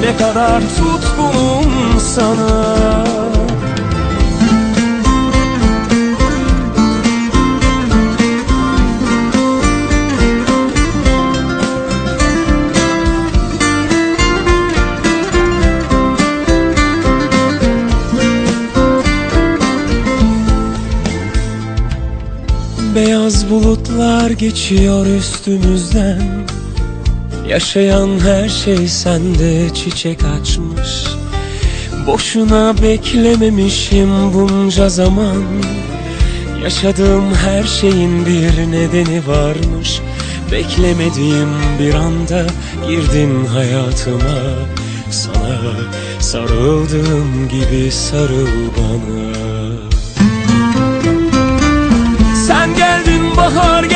Ne kadar tutkunum sana. Beyaz bulutlar geçiyor üstümüzden Yaşayan her şey sende çiçek açmış. Boşuna beklememişim bunca zaman. Yaşadığım her şeyin bir nedeni varmış. Beklemediğim bir anda girdin hayatıma. Sana sarıldığım gibi sarıl bana. Sen geldin bahar sonra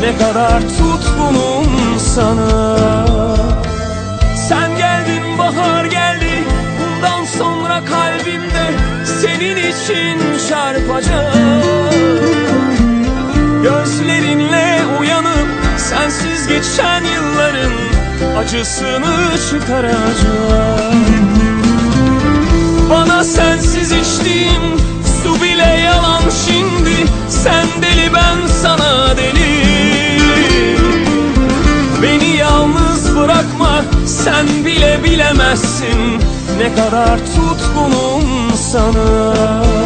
Ne kadar tutkunum sana. Sen geldin bahar geldi Bundan sonra kalbimde Senin için çarpacak. Gözlerinle uyanıp Sensiz geçen yılların Acısını çıkaracak. Bana sensiz içtiğim su bile yalan şimdi Sen deli ben sana sen bile bilemezsin Ne kadar tutkunum sana